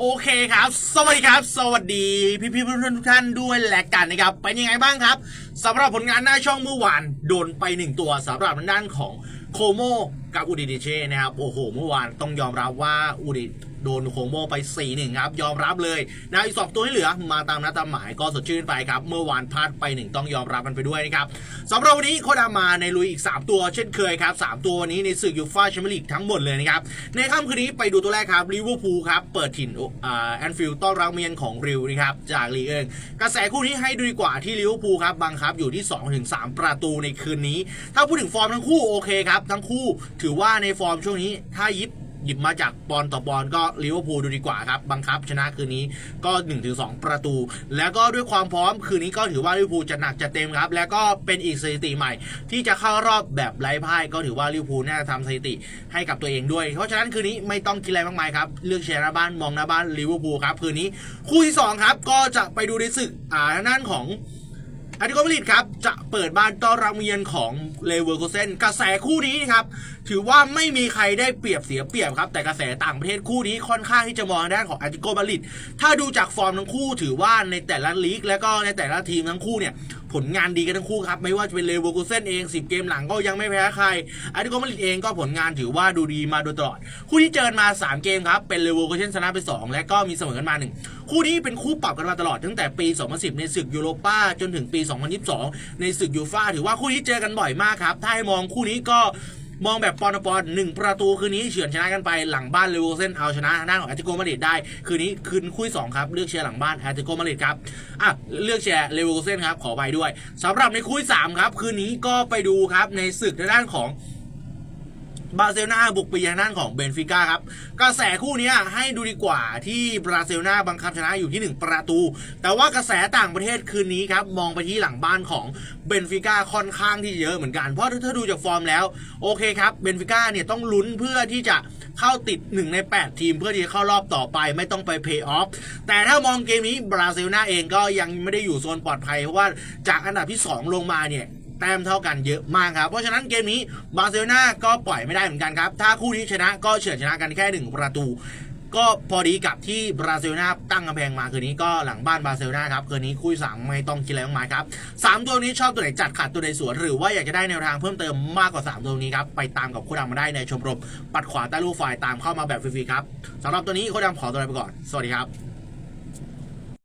โอเคครับ สวัสดีครับ สวัสดีพี่พี่ๆเพื่อนๆทุกท่านด้วยแหละกันนะครับ เป็นยังไงบ้างครับสำหรับผลงานหน้าช่องเมื่อวานโดนไปหนึ่งตัวสำหรับด้านของโคโมกับอูดิดิเช่นะครับ โอ้โห เมื่อวานต้องยอมรับว่าอูดิ โดนโคงโมไป4-1ครับ ยอมรับเลยนะอีกสองตัวที่เหลือ มาตามนัดตามหมายก็สดชื่นไปครับ เมื่อวานพลาดไปหนึ่งต้องยอมรับมันไปด้วยนะครับสำหรับวันนี้โคดามาในลุยอีก 3 ตัวเช่นเคยครับ 3 ตัวนี้ในศึกยูฟ่าแชมเปี้ยนลีกทั้งหมดเลยนะครับ ในค่ำคืนนี้ไปดูตัวแรกครับลิเวอร์พูลครับ เปิดถิ่นแอนฟิลด์ต้อนรับเมียนของริวนะครับจากลีเอิงกระแสคู่นี้ให้ดูดีกว่าที่ลิเวอร์พูลครับบังคับอยู่ที่ 2-3 ประตูในคืนนี้ ถ้าพูดถึงฟอร์มทั้งคู่โอเคครับทั้งคู่ถือว่าในฟอร์มช่วงนี้ถ้ายิบ หยิบมาจากบอลต่อบอลก็ลิเวอร์พูลดูดีกว่าครับ บังคับชนะคืนนี้ก็1-2ประตู แล้วก็ด้วยความพร้อมคืนนี้ก็ถือว่าลิเวอร์พูลจะหนักจะเต็มครับ แล้วก็เป็นอีกสถิติใหม่ ที่จะเข้ารอบแบบไร้พ่ายก็ถือว่าลิเวอร์พูลน่าจะทำสถิติให้กับตัวเองด้วย เพราะฉะนั้นคืนนี้ไม่ต้องคิดอะไรมากมายครับเลือกเชียร์หน้าบ้านมองหน้าบ้านลิเวอร์พูลครับคืนนี้คู่ที่สองครับก็จะไปดูในศึกอ่าทางด้านของ อาร์ติโกมาริดครับ จะเปิดบ้านต้อนรับเยือนของเลเวอร์โกเซนกระแสคู่นี้ครับ ถือว่าไม่มีใครได้เปรียบเสียเปรียบครับ แต่กระแสต่างประเทศคู่นี้ค่อนข้างที่จะมองด้านของอาร์ติโกมาริดถ้าดูจากฟอร์มทั้งคู่ถือว่าในแต่ละลีกและก็ในแต่ละทีมทั้งคู่เนี่ยผลงานดีกันทั้งคู่ครับ ไม่ว่าจะเป็นเลเวอร์โกเซนเอง 10 เกมหลังก็ยังไม่แพ้ใครอาร์ติโกมาริดเองก็ผลงานถือว่าดูดีมาโดยตลอด คู่ที่เจอมา 3 เกมครับ เป็นเลเวอร์โกเซนชนะไป 2 และก็มีเสมอกันมาหนึ่งคู่นี้เป็นคู่ปรับกันมาตลอดตั้งแต่ปี 2010 ในศึกยูโรป้าจนถึงปี 2022 ในศึกยูฟ่าถือว่าคู่นี้เจอกันบ่อยมากครับ ถ้าให้มองคู่นี้ก็มองแบบปอนปอนหนึ่งประตูคืนนี้เฉือนชนะกันไปหลังบ้านเลเวอร์เซนเอาชนะทางด้านของแอตติโกมาดริดได้ คืนนี้คืนคู่สองครับ เลือกเชียร์หลังบ้านแอตติโกมาดริดครับอะเลือกเชียร์เลเวอร์เซนครับขอไปด้วยสำหรับในคู่สามครับ คืนนี้ก็ไปดูครับในศึกทางด้านของ บาราเซโลนาบุกไปยังด้านของเบนฟิก้าครับกระแสคู่นี้ให้ดูดีกว่าที่บราเซลนาบังคับชนะอยู่ที่ 1 ประตู แต่ว่ากระแสต่างประเทศคืนนี้ครับมองไปที่หลังบ้านของเบนฟิก้าค่อนข้างที่เยอะเหมือนกัน เพราะถ้าดูจากฟอร์มแล้ว โอเคครับเบนฟิก้าเนี่ยต้องลุ้นเพื่อที่จะเข้าติด 1 ใน 8 ทีมเพื่อที่จะเข้ารอบต่อไปไม่ต้องไปเพย์ออฟแต่ถ้ามองเกมนี้บราเซลนาเองก็ยังไม่ได้อยู่โซนปลอดภัยเพราะว่าจากอันดับที่ 2 ลงมาเนี่ย แต้มเท่ากันเยอะมากครับ เพราะฉะนั้นเกมนี้บาร์เซโลนาก็ปล่อยไม่ได้เหมือนกันครับ ถ้าคู่นี้ชนะก็เฉือนชนะกันแค่หนึ่งประตู ก็พอดีกับที่บราเซโลนาตั้งกำแพงมาคืนนี้ก็หลังบ้านบาร์เซโลนาครับ คืนนี้คู่สามไม่ต้องคิดอะไรมากมายครับสามตัวนี้ชอบตัวไหนจัดขัดตัวใดสวนหรือว่าอยากจะได้แนวทางเพิ่มเติมมากกว่า 3 ตัวนี้ครับ ไปตามกับโคดำมาได้ในชมรมปัดขวาใต้รูปไฟล์ตามเข้ามาแบบฟรีๆครับสำหรับตัวนี้โคดำขอตัวไปก่อน สวัสดีครับ